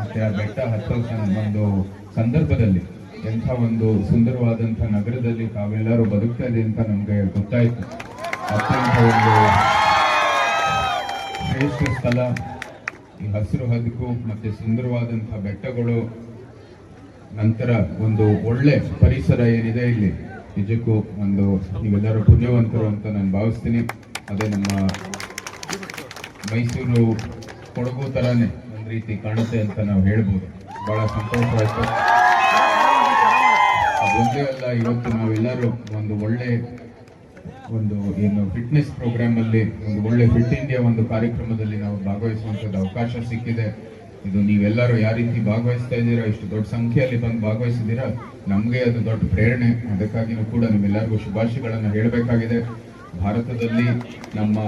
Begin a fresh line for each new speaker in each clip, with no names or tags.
ಮತ್ತೆ ಆ ಬೆಟ್ಟ ಹತ್ತೋ ಒಂದು ಸಂದರ್ಭದಲ್ಲಿ ಎಂಥ ಒಂದು ಸುಂದರವಾದಂಥ ನಗರದಲ್ಲಿ ತಾವೆಲ್ಲರೂ ಬದುಕ್ತಾ ಇದೆ ಅಂತ ನಮಗೆ ಗೊತ್ತಾಯಿತು. ಅತ್ಯಂತ ಒಂದು ಶ್ರೇಷ್ಠ ಸ್ಥಳ. ಈ ಹಸಿರು ಹದಕು ಮತ್ತೆ ಸುಂದರವಾದಂಥ ಬೆಟ್ಟಗಳು ನಂತರ ಒಂದು ಒಳ್ಳೆ ಪರಿಸರ ಏನಿದೆ ಇಲ್ಲಿ. ನಿಜಕ್ಕೂ ಒಂದು ನೀವೆಲ್ಲರೂ ಪುಣ್ಯವಂತರು ಅಂತ ನಾನು ಭಾವಿಸ್ತೀನಿ. ಅದೇ ನಮ್ಮ ಮೈಸೂರು ಕೊಡಗು ಒಂದು ರೀತಿ ಕಾಣುತ್ತೆ ಅಂತ ನಾವು ಹೇಳ್ಬೋದು. ಬಹಳ ಸಂತೋಷ ಆಯ್ತು. ಅದೊಂದೇ ಅಲ್ಲ, ಇವತ್ತು ನಾವೆಲ್ಲರೂ ಒಂದು ಒಳ್ಳೆ ಒಂದು ಏನು ಫಿಟ್ನೆಸ್ ಪ್ರೋಗ್ರಾಮ್ ಅಲ್ಲಿ, ಒಂದು ಒಳ್ಳೆ ಫಿಟ್ ಇಂಡಿಯಾ ಒಂದು ಕಾರ್ಯಕ್ರಮದಲ್ಲಿ ನಾವು ಭಾಗವಹಿಸುವಂತದ್ದು ಅವಕಾಶ ಸಿಕ್ಕಿದೆ. ಇದು ನೀವೆಲ್ಲರೂ ಯಾವ ರೀತಿ ಭಾಗವಹಿಸ್ತಾ ಇದ್ದೀರಾ, ಇಷ್ಟು ದೊಡ್ಡ ಸಂಖ್ಯೆಯಲ್ಲಿ ಬಂದು ಭಾಗವಹಿಸಿದ್ದೀರಾ, ನಮಗೆ ಅದು ದೊಡ್ಡ ಪ್ರೇರಣೆ. ಅದಕ್ಕಾಗಿನೂ ಕೂಡ ನಿಮ್ಮೆಲ್ಲರಿಗೂ ಶುಭಾಶಯಗಳನ್ನು ಹೇಳಬೇಕಾಗಿದೆ. ಭಾರತದಲ್ಲಿ ನಮ್ಮ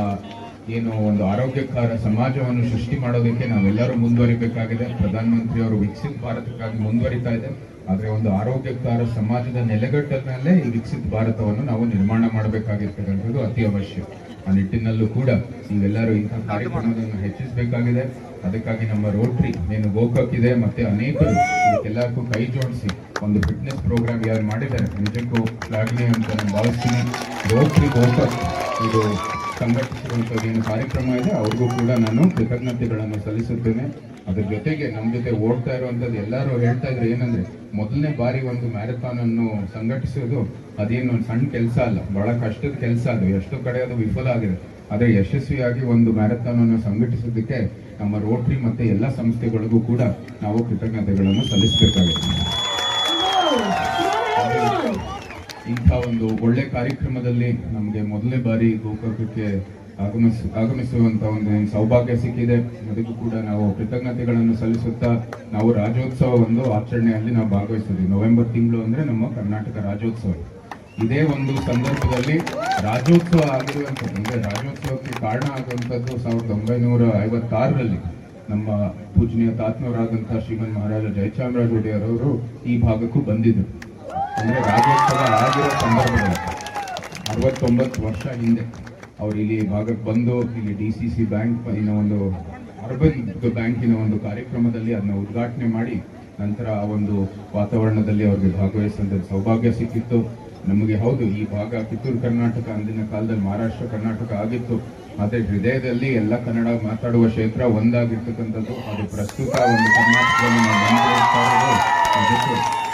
ಏನು ಒಂದು ಆರೋಗ್ಯಕರ ಸಮಾಜವನ್ನು ಸೃಷ್ಟಿ ಮಾಡೋದಕ್ಕೆ ನಾವೆಲ್ಲರೂ ಮುಂದುವರಿಬೇಕಾಗಿದೆ. ಪ್ರಧಾನಮಂತ್ರಿ ಅವರು ವಿಕಸಿತ ಭಾರತಕ್ಕಾಗಿ ಮುಂದುವರಿತಾ ಇದೆ. ಆದರೆ ಒಂದು ಆರೋಗ್ಯಕರ ಸಮಾಜದ ನೆಲೆಗಟ್ಟನಲ್ಲೇ ಈ ವಿಕಸಿತ ಭಾರತವನ್ನು ನಾವು ನಿರ್ಮಾಣ ಮಾಡಬೇಕಾಗಿರ್ತಕ್ಕಂಥದ್ದು ಅತಿ ಅವಶ್ಯ. ಆ ನಿಟ್ಟಿನಲ್ಲೂ ಕೂಡ ನೀವೆಲ್ಲರೂ ಇಂಥ ಕಾರ್ಯಕ್ರಮಗಳನ್ನು ಹೆಚ್ಚಿಸಬೇಕಾಗಿದೆ. ಅದಕ್ಕಾಗಿ ನಮ್ಮ ರೋಟ್ರಿ, ಏನು ಗೋಕಾಕ್ ಇದೆ, ಮತ್ತೆ ಅನೇಕರು ಇದಕ್ಕೆಲ್ಲಕ್ಕೂ ಕೈ ಜೋಡಿಸಿ ಒಂದು ಫಿಟ್ನೆಸ್ ಪ್ರೋಗ್ರಾಮ್ ಯಾರು ಮಾಡಿದ್ದಾರೆ. ನಿಜಕ್ಕೂ ಶ್ಲಾಘನೀಯ ಅಂತ ನಾನು ಭಾವಿಸ್ತೀನಿ. ರೋಟ್ರಿ, ಗೋಕಾಕ್, ಇದು ಸಂಘಟಿಸಿರುವಂಥದ್ದು ಏನು ಕಾರ್ಯಕ್ರಮ ಇದೆ, ಅವ್ರಿಗೂ ಕೂಡ ನಾನು ಕೃತಜ್ಞತೆಗಳನ್ನು ಸಲ್ಲಿಸುತ್ತೇನೆ. ಅದ್ರ ಜೊತೆಗೆ ನಮ್ಮ ಜೊತೆ ಓಡ್ತಾ ಇರುವಂಥದ್ದು ಎಲ್ಲರೂ ಹೇಳ್ತಾ ಇದ್ರು ಏನಂದ್ರೆ, ಮೊದಲನೇ ಬಾರಿ ಒಂದು ಮ್ಯಾರಥಾನ್ ಅನ್ನು ಸಂಘಟಿಸೋದು ಅದೇನು ಒಂದು ಸಣ್ಣ ಕೆಲಸ ಅಲ್ಲ, ಬಹಳ ಕಷ್ಟದ ಕೆಲಸ ಅದು. ಎಷ್ಟೋ ಕಡೆ ಅದು ವಿಫಲ ಆಗಿದೆ. ಆದರೆ ಯಶಸ್ವಿಯಾಗಿ ಒಂದು ಮ್ಯಾರಥಾನ್ ಅನ್ನು ಸಂಘಟಿಸೋದಕ್ಕೆ ನಮ್ಮ ರೋಟ್ರಿ ಮತ್ತೆ ಎಲ್ಲ ಸಂಸ್ಥೆಗಳಿಗೂ ಕೂಡ ನಾವು ಕೃತಜ್ಞತೆಗಳನ್ನು ಸಲ್ಲಿಸಬೇಕಾಗಿದೆ ಇಂಥ ಒಂದು ಒಳ್ಳೆ ಕಾರ್ಯಕ್ರಮದಲ್ಲಿ ನಮಗೆ ಮೊದಲನೇ ಬಾರಿ ಗೋಕಾಕಕ್ಕೆ ಆಗಮಿಸ ಆಗಮಿಸುವಂತ ಒಂದು ಸೌಭಾಗ್ಯ ಸಿಕ್ಕಿದೆ. ಅದಕ್ಕೂ ಕೂಡ ನಾವು ಕೃತಜ್ಞತೆಗಳನ್ನು ಸಲ್ಲಿಸುತ್ತಾ ನಾವು ರಾಜ್ಯೋತ್ಸವ ಒಂದು ಆಚರಣೆಯಲ್ಲಿ ನಾವು ಭಾಗವಹಿಸ್ತೀವಿ ನವೆಂಬರ್ ತಿಂಗಳು ಅಂದ್ರೆ ನಮ್ಮ ಕರ್ನಾಟಕ ರಾಜ್ಯೋತ್ಸವ. ಇದೇ ಒಂದು ಸಂದರ್ಭದಲ್ಲಿ ರಾಜ್ಯೋತ್ಸವ ಆಗಿರುವಂಥದ್ದು, ಅಂದರೆ ರಾಜ್ಯೋತ್ಸವಕ್ಕೆ ಕಾರಣ ಆಗುವಂಥದ್ದು ಸಾವಿರದ ಒಂಬೈನೂರ ಐವತ್ತಾರರಲ್ಲಿ ನಮ್ಮ ಪೂಜನೀಯ ತಾತ್ಮವರಾದಂತಹ ಶ್ರೀಮನ್ ಮಹಾರಾಜ ಜಯಚಾಮರಾಜ ಒಡೆಯರ್ ಅವರು ಈ ಭಾಗಕ್ಕೂ ಬಂದಿದ್ರು ಅಂದ್ರೆ ರಾಜ್ಯೋತ್ಸವ ಆಗಿರೋ ಸಂದರ್ಭದಲ್ಲಿ ಅರವತ್ತೊಂಬತ್ತು ವರ್ಷ ಹಿಂದೆ ಅವರು ಇಲ್ಲಿ ಭಾಗಕ್ಕೆ ಬಂದು ಇಲ್ಲಿ ಡಿ ಸಿ ಸಿ ಬ್ಯಾಂಕ್ ಇನ್ನ ಒಂದು ಅರ್ಬನ್ ಬ್ಯಾಂಕಿನ ಒಂದು ಕಾರ್ಯಕ್ರಮದಲ್ಲಿ ಅದನ್ನ ಉದ್ಘಾಟನೆ ಮಾಡಿ ನಂತರ ಆ ಒಂದು ವಾತಾವರಣದಲ್ಲಿ ಅವ್ರಿಗೆ ಭಾಗವಹಿಸಿದ ಸೌಭಾಗ್ಯ ಸಿಕ್ಕಿತ್ತು. ನಮಗೆ ಹೌದು, ಈ ಭಾಗ ಕಿತ್ತೂರು ಕರ್ನಾಟಕ ಅಂದಿನ ಕಾಲದಲ್ಲಿ ಮಹಾರಾಷ್ಟ್ರ, ಕರ್ನಾಟಕ ಆಗಿತ್ತು. ಆದರೆ ಹೃದಯದಲ್ಲಿ ಎಲ್ಲ ಕನ್ನಡ ಮಾತಾಡುವ ಕ್ಷೇತ್ರ ಒಂದಾಗಿರ್ತಕ್ಕಂಥದ್ದು. ಅದು ಪ್ರಸ್ತುತ ಒಂದು ನಿಜಕ್ಕೂ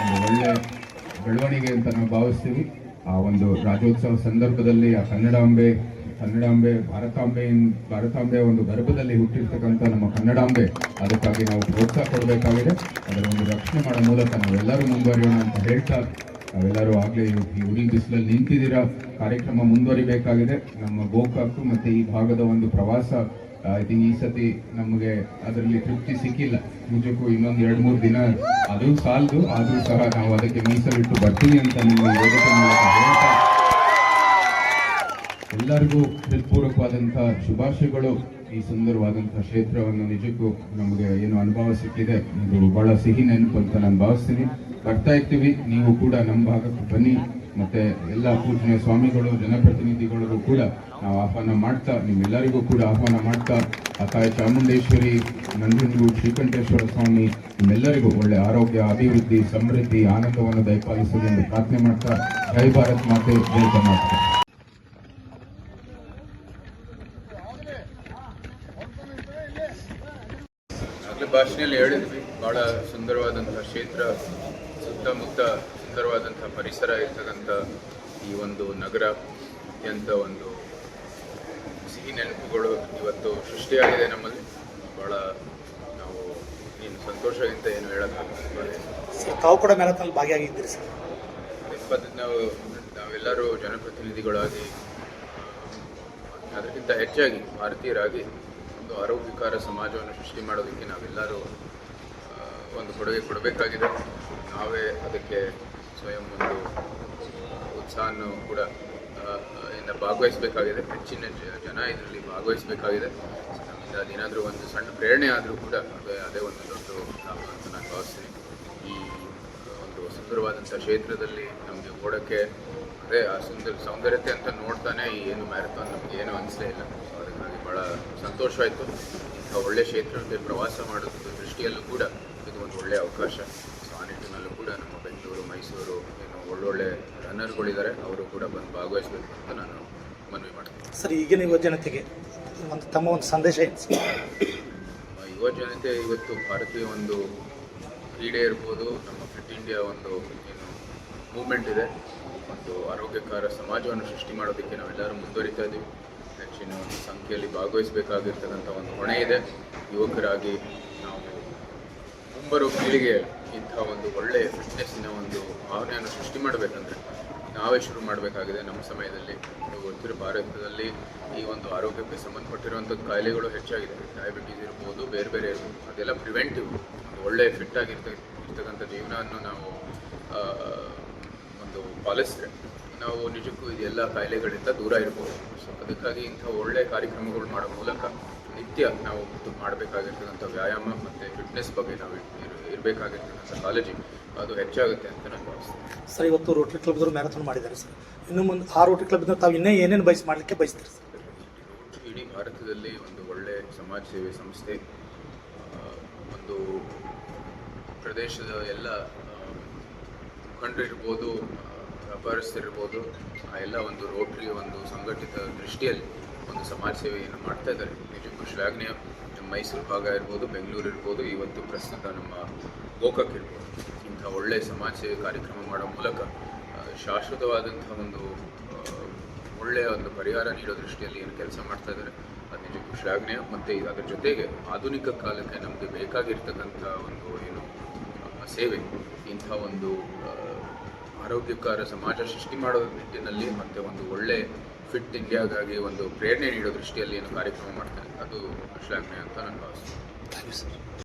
ಒಂದು ಒಳ್ಳೆ ಬೆಳವಣಿಗೆ ಅಂತ ನಾವು ಭಾವಿಸ್ತೀವಿ. ಆ ಒಂದು ರಾಜ್ಯೋತ್ಸವ ಸಂದರ್ಭದಲ್ಲಿ ಆ ಕನ್ನಡಾಂಬೆ ಕನ್ನಡಾಂಬೆ, ಭಾರತಾಂಬೆ ಭಾರತಾಂಬೆ ಒಂದು ಗರ್ಭದಲ್ಲಿ ಹುಟ್ಟಿರ್ತಕ್ಕಂಥ ನಮ್ಮ ಕನ್ನಡಾಂಬೆ, ಅದಕ್ಕಾಗಿ ನಾವು ಪ್ರೋತ್ಸಾಹ ಕೊಡಬೇಕಾಗಿದೆ. ಅದರ ಒಂದು ರಕ್ಷಣೆ ಮಾಡೋ ಮೂಲಕ ನಾವೆಲ್ಲರೂ ಮುಂದುವರಿಯೋಣ ಅಂತ ಹೇಳ್ತಾ, ನಾವೆಲ್ಲರೂ ಆಗಲೇ ಈ ಉರಿ ಬಿಸಿಲಲ್ಲಿ ನಿಂತಿದ್ದೀರಾ? ಕಾರ್ಯಕ್ರಮ ಮುಂದುವರಿಬೇಕಾಗಿದೆ. ನಮ್ಮ ಗೋಕಾಕ್ ಮತ್ತು ಈ ಭಾಗದ ಒಂದು ಪ್ರವಾಸ ಐ ಥಿಂಕ್ ಈ ಸತಿ ನಮಗೆ ಅದರಲ್ಲಿ ತೃಪ್ತಿ ಸಿಕ್ಕಿಲ್ಲ. ನಿಜಕ್ಕೂ ಇನ್ನೊಂದು ಎರಡು ಮೂರು ದಿನ ಅದು ಸಾಲದು, ಆದರೂ ಸಹ ನಾವು ಅದಕ್ಕೆ ಮೀಸಲಿಟ್ಟು ಬರ್ತೀವಿ ಅಂತ ನಿಮ್ಮ ವೇದಿಕೆ ಮೂಲಕ ಹೇಳ್ತಾ ಎಲ್ಲರಿಗೂ ಹೃತ್ಪೂರ್ವಕವಾದಂಥ ಶುಭಾಶಯಗಳು. ಈ ಸುಂದರವಾದಂಥ ಕ್ಷೇತ್ರವನ್ನು ನಿಜಕ್ಕೂ ನಮಗೆ ಏನು ಅನುಭವ ಸಿಕ್ಕಿದೆ ಇದು ಬಹಳ ಸಿಹಿ ನೆನಪು ಅಂತ ನಾನು ಭಾವಿಸ್ತೀನಿ. ಬರ್ತಾ ಇರ್ತೀವಿ, ನೀವು ಕೂಡ ನಮ್ಮ ಭಾಗಕ್ಕೆ ಬನ್ನಿ. ಮತ್ತೆ ಎಲ್ಲ ಪೂಜನೀಯ ಸ್ವಾಮಿಗಳು ಜನಪ್ರತಿನಿಧಿಗಳಿಗೂ ಕೂಡ ನಾವು ಆಹ್ವಾನ ಮಾಡ್ತಾ, ನಿಮ್ಮೆಲ್ಲರಿಗೂ ಕೂಡ ಆಹ್ವಾನ ಮಾಡ್ತಾ ಆ ತಾಯಿ ಚಾಮುಂಡೇಶ್ವರಿ ನಂಜನಗೂಡು ಶ್ರೀಕಂಠೇಶ್ವರ ಸ್ವಾಮಿ, ನಿಮ್ಮೆಲ್ಲರಿಗೂ ಒಳ್ಳೆ ಆರೋಗ್ಯ, ಅಭಿವೃದ್ಧಿ, ಸಮೃದ್ಧಿ, ಆನಂದವನ್ನು ದಯಪಾಲಿಸಲಿ ಎಂದು ಪ್ರಾರ್ಥನೆ ಮಾಡ್ತಾ ಜೈ ಭಾರತ್ ಮಾತೆ, ಜೈ ಕರ್ನಾಟಕ. ಭಾಷೆಯಲ್ಲಿ ಹೇಳಿದ್ವಿ, ಬಹಳ ಸುಂದರವಾದಂತಹ ಕ್ಷೇತ್ರ, ಸುತ್ತಮುತ್ತ ಸುಂದರವಾದಂತಹ ಪರಿಸರ ಇರ್ತಕ್ಕಂಥ ಈ ಒಂದು ನಗರ, ಅತ್ಯಂತ ಒಂದು ಸಿಹಿ ನೆನಪುಗಳು ಇವತ್ತು ಸೃಷ್ಟಿಯಾಗಿದೆ ನಮ್ಮಲ್ಲಿ. ಬಹಳ ನಾವು ಏನು ಸಂತೋಷದಿಂದ ಏನು ಹೇಳೋಕ್ಕಾಗಲ್ಲ
ಸರ್ ತಾವು ಕೂಡ ಮ್ಯಾರಥಾನ್ ಭಾಗಿಯಾಗಿದ್ದೀರಿ ಸರ್.
ಇಪ್ಪತ್ತು ನಾವು ನಾವೆಲ್ಲರೂ ಜನಪ್ರತಿನಿಧಿಗಳಾಗಿ ಅದಕ್ಕಿಂತ ಹೆಚ್ಚಾಗಿ ಭಾರತೀಯರಾಗಿ ಒಂದು ಆರೋಗ್ಯಕರ ಸಮಾಜವನ್ನು ಸೃಷ್ಟಿ ಮಾಡೋದಕ್ಕೆ ನಾವೆಲ್ಲರೂ ಒಂದು ಕೊಡುಗೆ ಕೊಡಬೇಕಾಗಿದೆ. ನಾವೇ ಅದಕ್ಕೆ ಸ್ವಯಂ ಒಂದು ಉತ್ಸಾಹವನ್ನು ಕೂಡ ಇಂದ ಭಾಗವಹಿಸಬೇಕಾಗಿದೆ. ಹೆಚ್ಚಿನ ಜನ ಇದರಲ್ಲಿ ಭಾಗವಹಿಸಬೇಕಾಗಿದೆ. ನಮ್ಮಿಂದ ಅದೇನಾದರೂ ಒಂದು ಸಣ್ಣ ಪ್ರೇರಣೆ ಆದರೂ ಕೂಡ ಅದೇ ಅದೇ ಒಂದು ದೊಡ್ಡ ಲಾಭ ಅಂತ ನಾನು ಭಾವಿಸ್ತೀನಿ. ಈ, ಒಂದು ಸುಂದರವಾದಂಥ ಕ್ಷೇತ್ರದಲ್ಲಿ ನಮಗೆ ಓಡೋಕ್ಕೆ ಅದೇ, ಆ ಸುಂದರ, ಸೌಂದರ್ಯತೆ ಅಂತ ನೋಡ್ತಾನೆ ಈ ಏನು ಮ್ಯಾರಥಾನ್ ನಮಗೆ ಏನು ಅನಿಸಲೇ ಇಲ್ಲ. ಅದಕ್ಕಾಗಿ ಭಾಳ ಸಂತೋಷವಾಯಿತು ಇಂಥ ಒಳ್ಳೆಯ ಕ್ಷೇತ್ರಕ್ಕೆ ಪ್ರವಾಸ ಮಾಡೋದ್ರ ದೃಷ್ಟಿಯಲ್ಲೂ ಕೂಡ ಇದು ಒಂದು ಒಳ್ಳೆಯ ಅವಕಾಶ. ಸೊ ಆ ನಿಟ್ಟಿನಲ್ಲೂ ಕೂಡ ನಮ್ಮ ಬೆಂಗಳೂರು, ಮೈಸೂರು, ಏನು ಒಳ್ಳೊಳ್ಳೆ ರನ್ನರ್ಗಳಿದ್ದಾರೆ ಅವರು ಕೂಡ ಬಂದು ಭಾಗವಹಿಸಬೇಕು ಅಂತ ನಾನು ಮನವಿ ಮಾಡ್ತೀನಿ.
ಸರ್ ಈಗಿನ ಯುವ ಜನತೆಗೆ ಒಂದು ತಮ್ಮ ಒಂದು ಸಂದೇಶ ಏನು?
ಯುವ ಜನತೆ ಇವತ್ತು ಭಾರತೀಯ ಒಂದು ಕ್ರೀಡೆ ಇರ್ಬೋದು ನಮ್ಮ ಫಿಟ್ ಇಂಡಿಯಾ ಒಂದು ಏನು ಮೂವ್ಮೆಂಟ್ ಇದೆ ಒಂದು ಆರೋಗ್ಯಕರ ಸಮಾಜವನ್ನು ಸೃಷ್ಟಿ ಮಾಡೋದಕ್ಕೆ ನಾವೆಲ್ಲರೂ ಮುಂದುವರಿತಾ ಇದ್ದೀವಿ ಹೆಚ್ಚಿನ ಒಂದು ಸಂಖ್ಯೆಯಲ್ಲಿ ಭಾಗವಹಿಸಬೇಕಾಗಿರ್ತಕ್ಕಂಥ ಒಂದು ಹೊಣೆ ಇದೆ. ಯುವಕರಾಗಿ ನಾವು ಮುಂಬರುವ ಪೀಳಿಗೆ ಇಂಥ ಒಂದು ಒಳ್ಳೆಯ ಫಿಟ್ನೆಸ್ಸಿನ ಒಂದು ಭಾವನೆಯನ್ನು ಸೃಷ್ಟಿ ಮಾಡಬೇಕಂದ್ರೆ ನಾವೇ ಶುರು ಮಾಡಬೇಕಾಗಿದೆ ನಮ್ಮ ಸಮಯದಲ್ಲಿ. ನೀವು ಗೊತ್ತಿರೋ ಭಾರತದಲ್ಲಿ ಈ ಒಂದು ಆರೋಗ್ಯಕ್ಕೆ ಸಂಬಂಧಪಟ್ಟಿರುವಂಥದ್ದು ಕಾಯಿಲೆಗಳು ಹೆಚ್ಚಾಗಿದೆ. ಡಯಾಬಿಟೀಸ್ ಇರ್ಬೋದು, ಬೇರೆ ಬೇರೆ ಇರ್ಬೋದು, ಅದೆಲ್ಲ ಪ್ರಿವೆಂಟಿವ್ ಒಂದು ಒಳ್ಳೆಯ ಫಿಟ್ ಆಗಿರ್ತ ಇರ್ತಕ್ಕಂಥ ಜೀವನವನ್ನು ನಾವು ಒಂದು ಪಾಲಿಸಿದ್ರೆ ನಾವು ನಿಜಕ್ಕೂ ಇದೆಲ್ಲ ಕಾಯಿಲೆಗಳಿಂದ ದೂರ ಇರ್ಬೋದು. ಸೊ ಅದಕ್ಕಾಗಿ ಇಂಥ ಒಳ್ಳೆಯ ಕಾರ್ಯಕ್ರಮಗಳು ಮಾಡೋ ಮೂಲಕ ನಿತ್ಯ ನಾವು ಮಾಡಬೇಕಾಗಿರ್ತಕ್ಕಂಥ ವ್ಯಾಯಾಮ ಮತ್ತು ಫಿಟ್ನೆಸ್ ಬಗ್ಗೆ ನಾವು ಇರ್- ಇರಬೇಕಾಗಿರ್ತಕ್ಕಂಥ ಕಾಳಜಿ ಅದು ಹೆಚ್ಚಾಗುತ್ತೆ ಅಂತ ನಾನು ಭಾವಿಸ್ತೀನಿ.
ಸರ್ ಇವತ್ತು ರೋಟರಿ ಕ್ಲಬ್ದವರು ಮ್ಯಾರಥಾನ್ ಮಾಡಿದ್ದಾರೆ ಸರ್. ಇನ್ನು ಮುಂದೆ ಆ ರೋಟರಿ ಕ್ಲಬ್ನ ತಾವು ಇನ್ನೇ ಏನೇನು ಬಯಸಿ ಮಾಡಲಿಕ್ಕೆ ಬಯಸ್ತೀರಿ ಸರ್?
ಇಡೀ ಭಾರತದಲ್ಲಿ ಒಂದು ಒಳ್ಳೆ ಸಮಾಜ ಸೇವೆ ಸಂಸ್ಥೆ ಒಂದು ಪ್ರದೇಶದ ಎಲ್ಲ ಮುಖಂಡರಿರ್ಬೋದು ವ್ಯಾಪಾರಸ್ಥರಿರ್ಬೋದು ಆ ಎಲ್ಲ ಒಂದು ರೋಟ್ರಿ ಒಂದು ಸಂಘಟಿತ ದೃಷ್ಟಿಯಲ್ಲಿ ಒಂದು ಸಮಾಜ ಸೇವೆಯನ್ನು ಮಾಡ್ತಾ ಇದ್ದಾರೆ. ನಿಜಕ್ಕೂ ಶ್ಲಾಘನೀಯ ಮೈಸೂರು ಭಾಗ ಇರ್ಬೋದು, ಬೆಂಗಳೂರು ಇರ್ಬೋದು, ಇವತ್ತು ಪ್ರಸ್ತುತ ನಮ್ಮ ಗೋಕಾಕ್ ಇರ್ಬೋದು. ಇಂಥ ಒಳ್ಳೆಯ ಸಮಾಜ ಸೇವೆ ಕಾರ್ಯಕ್ರಮ ಮಾಡೋ ಮೂಲಕ ಶಾಶ್ವತವಾದಂಥ ಒಂದು ಒಳ್ಳೆಯ ಒಂದು ಪರಿಹಾರ ನೀಡೋ ದೃಷ್ಟಿಯಲ್ಲಿ ಏನು ಕೆಲಸ ಮಾಡ್ತಾ ಇದ್ದಾರೆ. ಅದು ನಿಜಕ್ಕೂ ಶ್ಲಾಘನೀಯ ಮತ್ತು ಅದರ ಜೊತೆಗೆ ಆಧುನಿಕ ಕಾಲಕ್ಕೆ ನಮಗೆ ಬೇಕಾಗಿರ್ತಕ್ಕಂಥ ಒಂದು ಏನು ಸೇವೆ, ಇಂಥ ಒಂದು ಆರೋಗ್ಯಕರ ಸಮಾಜ ಸೃಷ್ಟಿ ಮಾಡೋ ನಿಟ್ಟಿನಲ್ಲಿ ಮತ್ತು ಒಂದು ಒಳ್ಳೆ ಫಿಟ್ ಇಂಡಿಯಾಗಾಗಿ ಒಂದು ಪ್ರೇರಣೆ ನೀಡೋ ದೃಷ್ಟಿಯಲ್ಲಿ ಏನು ಕಾರ್ಯಕ್ರಮ ಮಾಡ್ತಾರೆ ಅದು ಶ್ಲಾಘನೆ ಅಂತ ನಾನು ಭಾವಿಸ್ತೀನಿ.